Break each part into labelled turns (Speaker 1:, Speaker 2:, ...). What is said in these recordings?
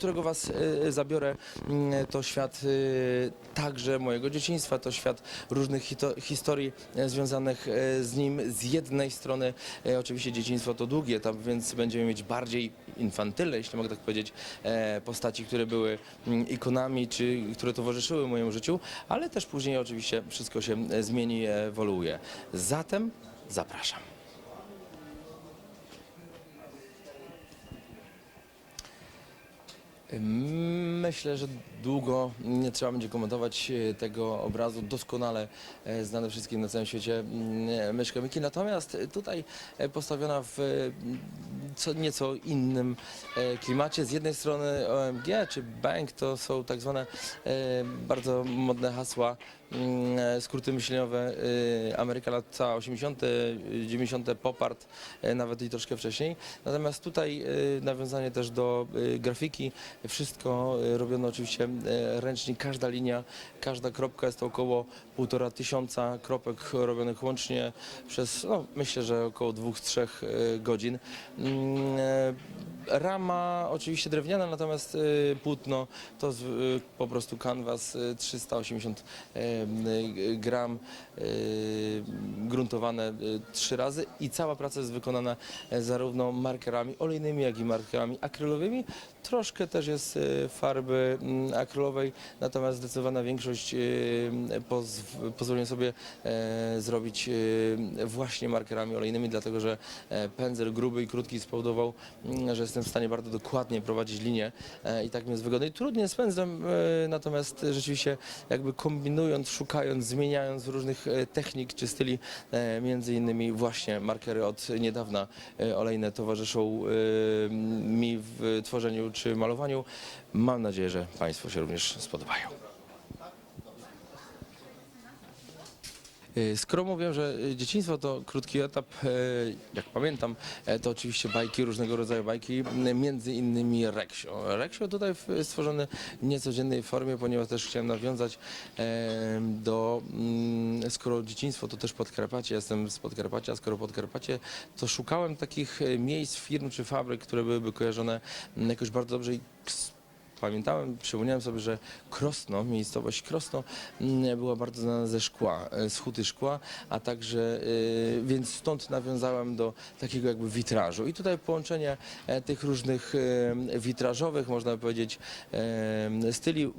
Speaker 1: którego Was e, zabiorę, mm, to świat e, także mojego dzieciństwa, to świat różnych historii e, związanych e, z nim. Z jednej strony e, oczywiście dzieciństwo to długi etap, więc będziemy mieć bardziej infantylne, jeśli mogę tak powiedzieć, e, postaci, które były mm, ikonami, czy które towarzyszyły mojemu życiu, ale też później oczywiście wszystko się e, zmieni, ewoluuje. Zatem zapraszam. Myślę, że długo nie trzeba będzie komentować e, tego obrazu. Doskonale e, znany wszystkim na całym świecie mm, myszka Miki. Natomiast tutaj e, postawiona w e, co, nieco innym klimacie. Z jednej strony OMG czy Bank to są tak zwane bardzo modne hasła, mm, skróty myśleniowe e, Ameryka lata 80., e, 90., pop art, e, nawet i troszkę wcześniej. Natomiast tutaj e, nawiązanie też do e, grafiki, wszystko e, robiono oczywiście e, ręcznie, każda linia, każda kropka jest około półtora tysiąca kropek robionych łącznie przez, no myślę, że około dwóch, trzech e, godzin. Rama oczywiście drewniana, natomiast e, płótno to e, po prostu kanwas e, 380 e, m, gram gruntowane trzy razy i cała praca jest wykonana e, zarówno markerami olejnymi, jak i markerami akrylowymi. Troszkę też jest farby mm, akrylowej, natomiast zdecydowana większość pozw- pozwoliłem sobie e, zrobić właśnie markerami olejnymi, dlatego że e, pędzel gruby i krótki spowodował, mm, że jestem w stanie bardzo dokładnie prowadzić linię e, i tak mi jest wygodniej. Trudniej z pędzlem, e, natomiast rzeczywiście jakby kombinując, szukając, zmieniając różnych e, technik czy styli, między innymi właśnie markery od niedawna olejne towarzyszą mi w tworzeniu czy malowaniu. Mam nadzieję, że Państwu się również spodobają. Skoro mówię, że y, dzieciństwo to krótki etap, e, jak pamiętam, e, to oczywiście bajki, różnego rodzaju bajki, między innymi Reksio. Reksio tutaj stworzony w niecodziennej formie, ponieważ też chciałem nawiązać e, do, mm, skoro dzieciństwo to też Podkarpacie, jestem z Podkarpacia, skoro Podkarpacie, to szukałem takich e, miejsc, firm czy fabryk, które byłyby kojarzone jakoś bardzo dobrze i Pamiętałem, przypomniałem sobie, że Krosno, miejscowość Krosno mm, była bardzo znana ze szkła, e, z huty szkła, a także, e, więc stąd nawiązałem do takiego jakby witrażu. I tutaj połączenie e, tych różnych witrażowych, można powiedzieć, styli,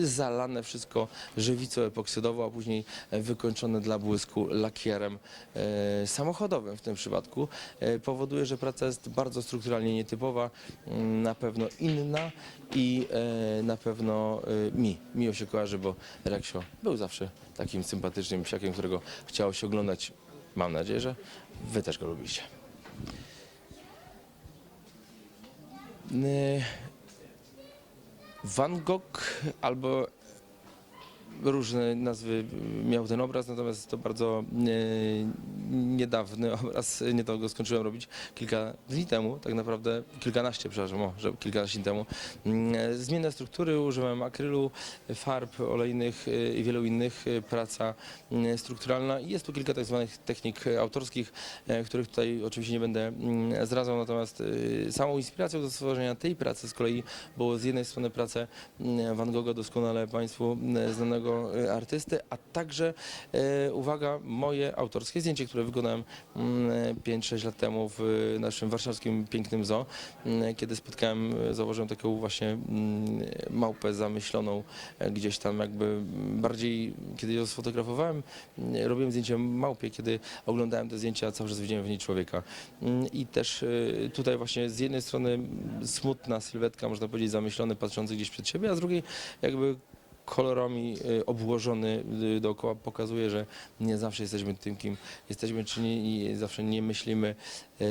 Speaker 1: zalane wszystko żywicą epoksydową, a później wykończone dla błysku lakierem samochodowym w tym przypadku, powoduje, że praca jest bardzo strukturalnie nietypowa, mm, na pewno inna i e, na pewno e, mi, miło się kojarzy, bo Reksio był zawsze takim sympatycznym psiakiem, którego chciało się oglądać. Mam nadzieję, że wy też go lubicie. E, Van Gogh albo różne nazwy miał ten obraz, natomiast to bardzo e, niedawny obraz. Niedawno go skończyłem robić kilka dni temu, tak naprawdę kilkanaście, przepraszam, o, że kilkanaście dni temu. Mm, Zmienne struktury, użyłem akrylu, farb olejnych e, i wielu innych, e, praca mm, strukturalna i jest tu kilka tak zwanych technik autorskich, których tutaj oczywiście nie będę mm, zdradzał, natomiast samą inspiracją do stworzenia tej pracy z kolei było z jednej strony pracę Van Gogha, doskonale Państwu znanego e, artysty, a także, e, uwaga, moje autorskie zdjęcie, które wykonałem mm, 5-6 lat temu w naszym warszawskim pięknym zoo, mm, kiedy spotkałem, e, zauważyłem taką właśnie mm, małpę zamyśloną e, gdzieś tam jakby bardziej, kiedy ją sfotografowałem, mm, robiłem zdjęcie małpie, kiedy oglądałem te zdjęcia, cały czas widziałem w niej człowieka. Mm, I też e, tutaj właśnie z jednej strony mm, smutna sylwetka, można powiedzieć, zamyślony, patrzący gdzieś przed siebie, a z drugiej jakby kolorami y, obłożony y, dookoła pokazuje, że nie zawsze jesteśmy tym, kim jesteśmy, czy nie, i zawsze nie myślimy, y,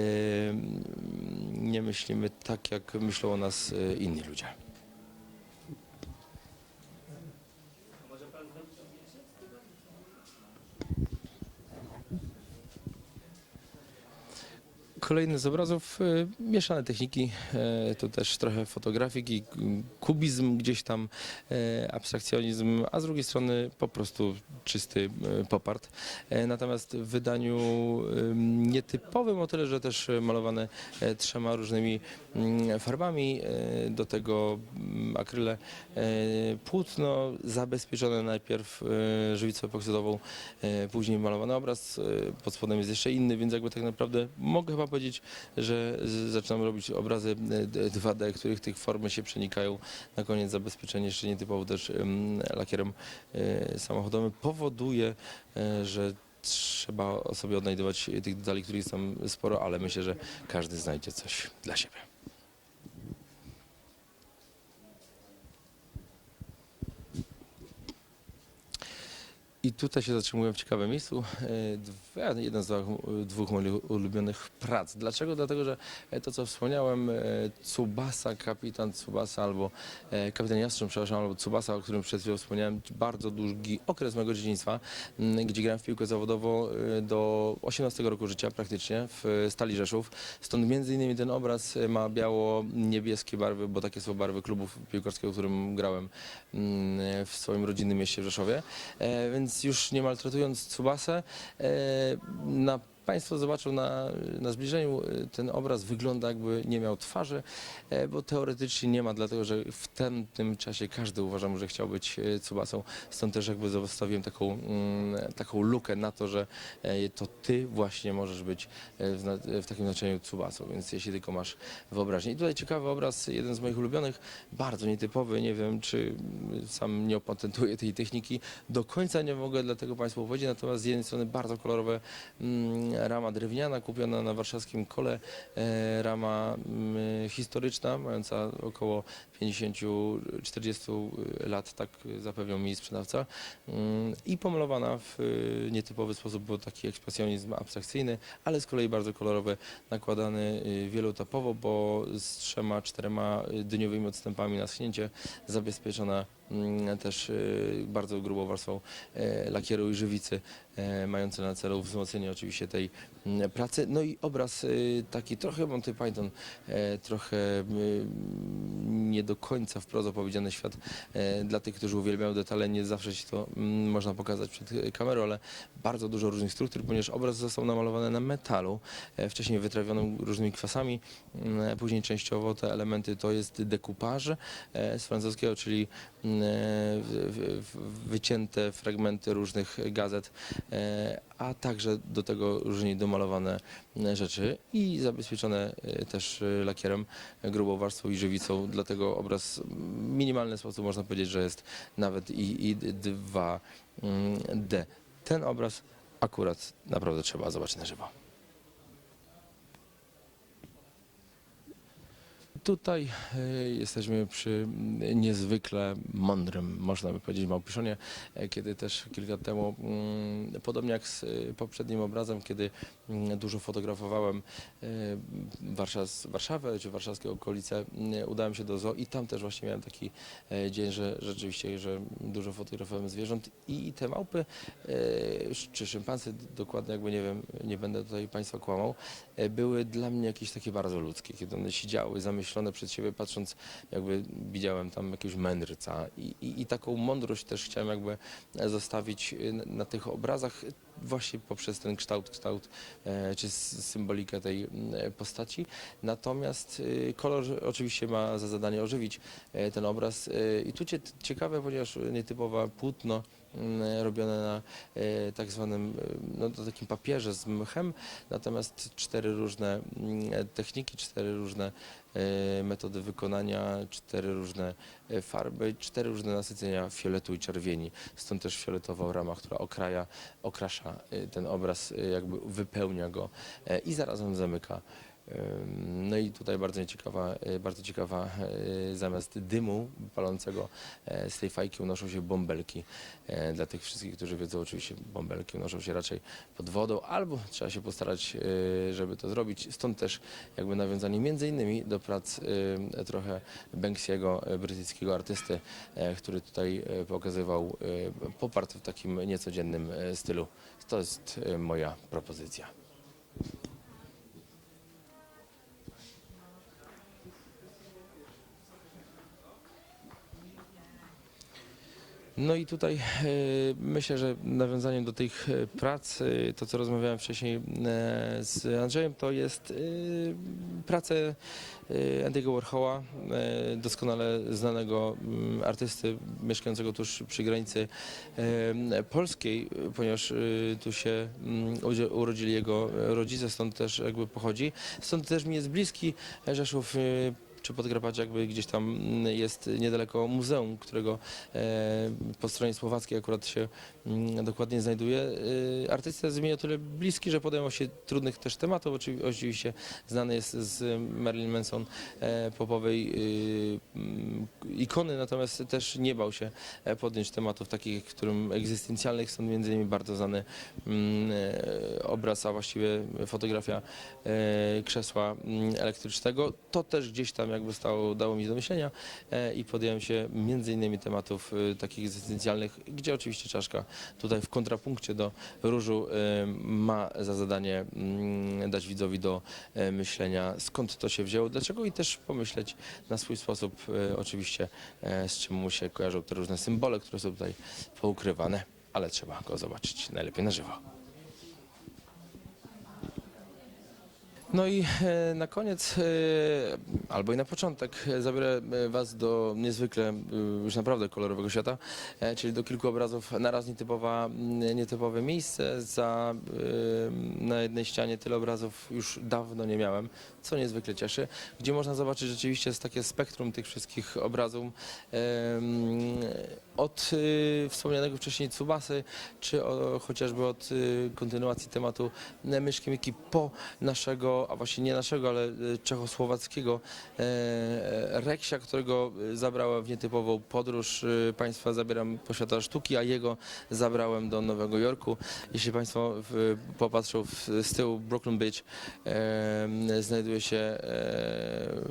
Speaker 1: nie myślimy tak, jak myślą o nas inni ludzie. Kolejny z obrazów y, mieszane techniki, e, to też trochę fotografiki, kubizm gdzieś tam, e, abstrakcjonizm, a z drugiej strony po prostu czysty popart. Natomiast w wydaniu ym, nietypowym o tyle, że też malowane trzema różnymi farbami, do tego mm, akryle, płótno zabezpieczone najpierw żywicą epoksydową, później malowany obraz, pod spodem jest jeszcze inny, więc jakby tak naprawdę mogę chyba powiedzieć, że zaczynam robić obrazy e, d- 2D, których tych formy się przenikają. Na koniec zabezpieczenie jeszcze nietypowo też em, lakierem e, samochodowym powoduje, e, że trzeba sobie odnajdywać tych detali, których jest tam sporo, ale myślę, że każdy znajdzie coś dla siebie. I tutaj się zatrzymuję w ciekawym miejscu. Jeden z dwóch moich ulubionych prac. Dlaczego? Dlatego, że e, to, co wspomniałem, e, Tsubasa, kapitan Tsubasa albo e, kapitan Jastrząb, przepraszam, albo Tsubasa, o którym przed chwilą wspomniałem, bardzo długi okres mojego dzieciństwa, gdzie grałem w piłkę zawodową do 18 roku życia praktycznie w Stali Rzeszów. Stąd między innymi ten obraz ma biało-niebieskie barwy, bo takie są barwy klubów piłkarskiego, w którym grałem w swoim rodzinnym mieście w Rzeszowie. Więc już nie maltretując Tsubasę, na Państwo zobaczą na, na zbliżeniu, e, ten obraz wygląda jakby nie miał twarzy, e, bo teoretycznie nie ma, dlatego że w tym, tym czasie każdy uważam, że chciał być e, Tsubasą. Stąd też jakby zostawiłem taką, mm, taką lukę na to, że e, to ty właśnie możesz być e, w, w takim znaczeniu Tsubasą, więc jeśli tylko masz wyobraźnię. I tutaj ciekawy obraz, jeden z moich ulubionych, bardzo nietypowy, nie wiem czy mm, sam nie opatentuję tej techniki, do końca nie mogę dlatego Państwu powiedzieć, natomiast z jednej strony bardzo kolorowe mm, rama drewniana kupiona na warszawskim kole, e, rama historyczna, mająca około 50-40 lat, tak zapewniał mi sprzedawca. Mm, i pomalowana w e, nietypowy sposób, bo taki ekspresjonizm abstrakcyjny, ale z kolei bardzo kolorowy, nakładany e, wieloetapowo, bo z trzema, czterema dyniowymi odstępami na schnięcie, zabezpieczona też e, bardzo grubą warstwą e, lakieru i żywicy, e, mające na celu wzmocnienie oczywiście tej mm, pracy. No i obraz e, taki trochę Monty Python, e, trochę mm, nie do końca wprost opowiedziany świat dla tych, którzy uwielbiają detale. Nie zawsze się to mm, można pokazać przed kamerą, ale bardzo dużo różnych struktur, ponieważ obraz został namalowany na metalu, wcześniej wytrawionym różnymi kwasami, mm, później częściowo te elementy to jest decoupage e, z francuskiego, czyli mm, wycięte fragmenty różnych gazet, e, a także do tego różnie domalowane e, rzeczy i zabezpieczone e, też e, lakierem, e, grubą warstwą i żywicą. Dlatego obraz w minimalny sposób można powiedzieć, że jest nawet i, i 2D. Ten obraz akurat naprawdę trzeba zobaczyć na żywo. Tutaj e, jesteśmy przy niezwykle mądrym, można by powiedzieć, Małpiszonie, e, kiedy też kilka lat temu, mm, podobnie jak z e, poprzednim obrazem, kiedy mm, dużo fotografowałem Warszaw, Warszawę czy warszawskie okolice, mm, udałem się do zoo i tam też właśnie miałem taki dzień, że rzeczywiście, że dużo fotografowałem zwierząt i te małpy, czy szympansy, dokładnie jakby nie wiem, nie będę tutaj Państwa kłamał, były dla mnie jakieś takie bardzo ludzkie, kiedy one siedziały zamyślone przed siebie, patrząc, jakby widziałem tam jakiegoś mędrca i, i, i taką mądrość też chciałem jakby e, zostawić e, na, tych obrazach właśnie poprzez ten kształt, kształt e, czy symbolikę tej postaci. Natomiast kolor oczywiście ma za zadanie ożywić ten obraz i tu cie, ciekawe, ponieważ nietypowe płótno robione na e, tak zwanym, e, no takim papierze z mchem, natomiast cztery różne mm, techniki, cztery różne e, metody wykonania, cztery różne e, farby, cztery różne nasycenia fioletu i czerwieni. Stąd też fioletowa rama, która okraja, okrasza e, ten obraz, e, jakby wypełnia go e, i zarazem zamyka. No i tutaj bardzo ciekawa, e, bardzo ciekawa e, zamiast dymu palącego e, z tej fajki unoszą się bąbelki. Dla tych wszystkich, którzy wiedzą, oczywiście bąbelki unoszą się raczej pod wodą, albo trzeba się postarać, żeby to zrobić. Stąd też jakby nawiązanie między innymi do prac trochę Banksy'ego, e, brytyjskiego artysty, który tutaj pokazywał e, popart w takim niecodziennym stylu. To jest moja propozycja. No i tutaj e, myślę, że nawiązaniem do tych e, prac, e, to co rozmawiałem wcześniej z Andrzejem, to jest prace e, Andy'ego Warhola, e, doskonale znanego mm, artysty mieszkającego tuż przy granicy polskiej, ponieważ tu się mm, urodzili jego rodzice, stąd też jakby pochodzi. Stąd też mi jest bliski Rzeszów. Czy Podkarpacie jakby gdzieś tam mm, jest niedaleko muzeum, którego e, po stronie słowackiej akurat się mm, dokładnie znajduje. E, Artysta jest mi o tyle bliski, że podejmował się trudnych też tematów. Oczywi- Oczywiście znany jest z Marilyn Manson e, popowej mm, ikony, natomiast też nie bał się podjąć tematów takich, którym egzystencjalnych są między innymi bardzo znany obraz, a właściwie fotografia krzesła elektrycznego. To też gdzieś tam jakby stało, dało mi do myślenia e, i podjąłem się między innymi tematów e, takich egzystencjalnych, gdzie oczywiście czaszka tutaj w kontrapunkcie do różu e, ma za zadanie mm, dać widzowi do myślenia, skąd to się wzięło, dlaczego i też pomyśleć na swój sposób oczywiście, z czym mu się kojarzą te różne symbole, które są tutaj poukrywane, ale trzeba go zobaczyć najlepiej na żywo. No i e, na koniec, e, albo i na początek, e, zabiorę Was do niezwykle już naprawdę kolorowego świata, czyli do kilku obrazów naraz nietypowa, m, nietypowe miejsce. Za, na jednej ścianie tyle obrazów już dawno nie miałem, co niezwykle cieszy, gdzie można zobaczyć rzeczywiście takie spektrum tych wszystkich obrazów. e, m, Od wspomnianego wcześniej Tsubasy, czy o, chociażby od kontynuacji tematu Myszki Miki po naszego, a właściwie nie naszego, ale e, czechosłowackiego e, Reksia, którego e, zabrałem w nietypową podróż. E, Państwa zabieram po świata sztuki, a jego zabrałem do Nowego Jorku. Jeśli Państwo popatrzą z tyłu Brooklyn Beach, e, znajduje się e,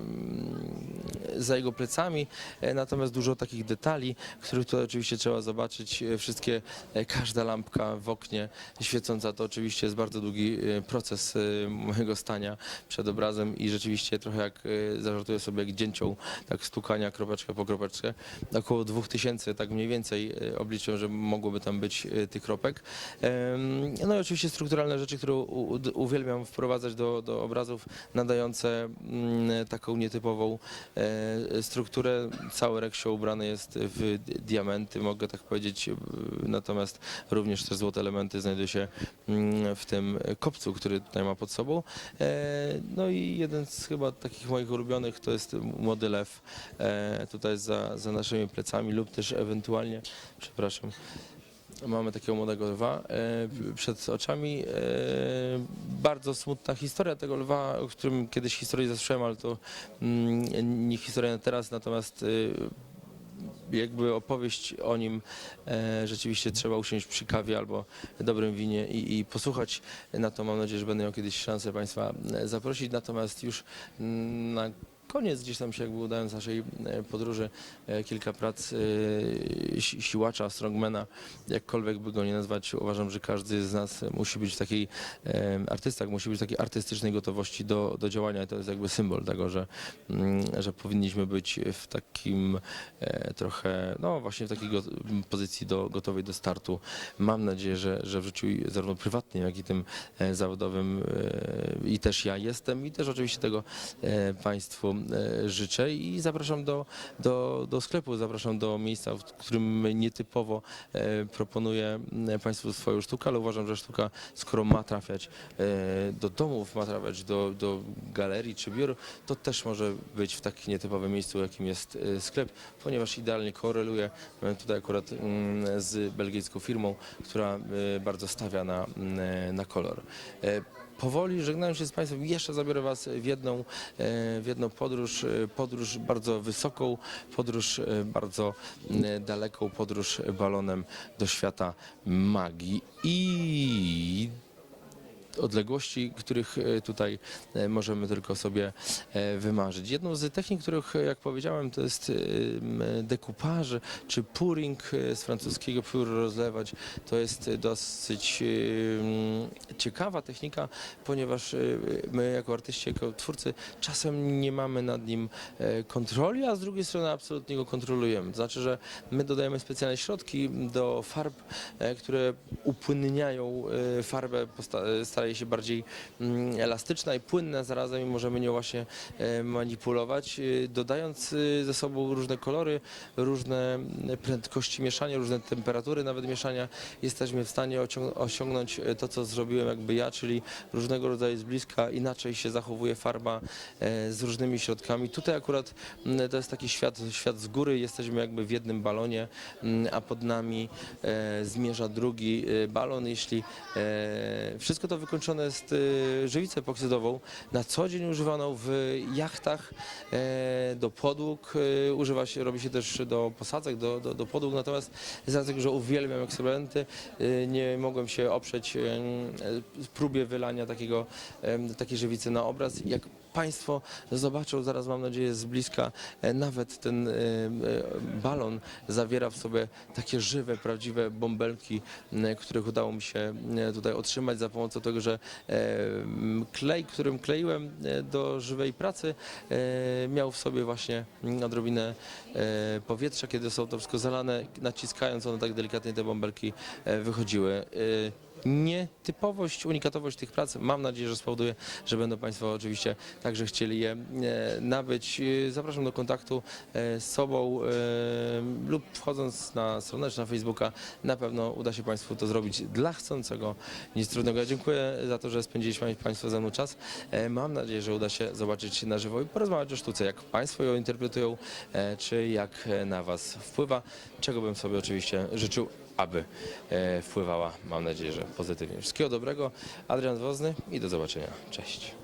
Speaker 1: za jego plecami, e, natomiast dużo takich detali, których tutaj oczywiście trzeba zobaczyć. E, Wszystkie, e, każda lampka w oknie świecąca to oczywiście jest bardzo długi proces mojego stania przed obrazem i rzeczywiście trochę jak zażartuję sobie jak dzięcioł, tak stukania kropeczkę po kropeczkę. Około 2000 tak mniej więcej obliczyłem, że mogłoby tam być tych kropek. No i oczywiście strukturalne rzeczy, które uwielbiam wprowadzać do, do obrazów, nadające mm, taką nietypową strukturę. Cały reksio ubrany jest w di- diamenty, mogę tak powiedzieć, natomiast również te złote elementy znajdują się mm, w tym kopcu, który tutaj ma pod sobą. E, No i jeden z chyba takich moich ulubionych to jest młody lew e, tutaj za, za naszymi plecami lub też ewentualnie, przepraszam, Mamy takiego młodego lwa e, przed oczami. E, bardzo smutna historia tego lwa, o którym kiedyś historię zasłyszałem, ale to mm, nie historia teraz, natomiast e, jakby opowieść o nim e, rzeczywiście trzeba usiąść przy kawie albo dobrym winie i, i posłuchać. Na to mam nadzieję, że będę miał kiedyś szansę Państwa e, zaprosić. Natomiast już mm, na koniec gdzieś tam się jakby udając naszej e, podróży e, kilka prac e, si- siłacza, strongmana, jakkolwiek by go nie nazwać, uważam, że każdy z nas musi być w takiej e, artysta, musi być w takiej artystycznej gotowości do, do działania. To jest jakby symbol tego, że, mm, że powinniśmy być w takim trochę, no właśnie w takiej pozycji do, gotowej do startu. Mam nadzieję, że, że w życiu zarówno prywatnym, jak i tym zawodowym i też ja jestem. I też oczywiście tego Państwu życzę i zapraszam do, do, do sklepu, zapraszam do miejsca, w którym nietypowo e, proponuję m, Państwu swoją sztukę, ale uważam, że sztuka, skoro ma trafiać e, do domów, ma trafiać do, do galerii czy biur, to też może być w takim nietypowym miejscu, jakim jest e, sklep, ponieważ idealnie koreluje e, tutaj akurat mm, z belgijską firmą, która e, bardzo stawia na, na kolor. Powoli żegnając się z Państwem, jeszcze zabiorę Was w jedną, e, w jedną podróż, e, podróż bardzo wysoką, podróż e, bardzo daleką, podróż balonem do świata magii. I odległości, których e, tutaj e, możemy tylko sobie e, wymarzyć. Jedną z technik, których, jak powiedziałem, to jest dekupaż, czy pouring z francuskiego pour rozlewać. To jest dosyć ciekawa technika, ponieważ my jako artyści, jako twórcy czasem nie mamy nad nim kontroli, a z drugiej strony absolutnie go kontrolujemy. To znaczy, że my dodajemy specjalne środki do farb, które upłynniają farbę, staje się bardziej mm, elastyczna i płynna zarazem i możemy nią właśnie e, manipulować, e, dodając e, ze sobą różne kolory, różne prędkości mieszania, różne temperatury nawet mieszania. Jesteśmy w stanie osiąg- osiągnąć to, co zrobiłem jakby ja, czyli różnego rodzaju z bliska, inaczej się zachowuje farba z różnymi środkami. Tutaj akurat to jest taki świat, świat z góry, jesteśmy jakby w jednym balonie, a pod nami zmierza drugi balon. Jeśli wszystko to wykończone jest e, żywicą epoksydową, na co dzień używaną w jachtach e, do podłóg, e, używa się, robi się też do posadzek, do, do, do podłóg, natomiast z racji że uwielbiam eksperymenty, e, nie mogłem się oprzeć e, próbie wylania takiego, takiej żywicy na obraz. Jak Państwo zobaczą, zaraz mam nadzieję z bliska, e, nawet ten e, e, balon zawiera w sobie takie żywe, prawdziwe bąbelki, których udało mi się tutaj otrzymać za pomocą tego, że klej, którym kleiłem do żywej pracy, miał w sobie właśnie odrobinę powietrza, kiedy są to wszystko zalane, naciskając one tak delikatnie te bąbelki wychodziły. Nietypowość, unikatowość tych prac mam nadzieję, że spowoduje, że będą Państwo oczywiście także chcieli je e, nabyć. E, Zapraszam do kontaktu e, z sobą lub wchodząc na stronę czy na Facebooka na pewno uda się Państwu to zrobić dla chcącego nic trudnego. Ja dziękuję za to, że spędziliśmy Państwo ze mną czas. Mam nadzieję, że uda się zobaczyć na żywo i porozmawiać o sztuce, jak Państwo ją interpretują, czy jak na Was wpływa, czego bym sobie oczywiście życzył aby e, wpływała, mam nadzieję, że pozytywnie. Wszystkiego dobrego, Adrian Wozny i do zobaczenia. Cześć.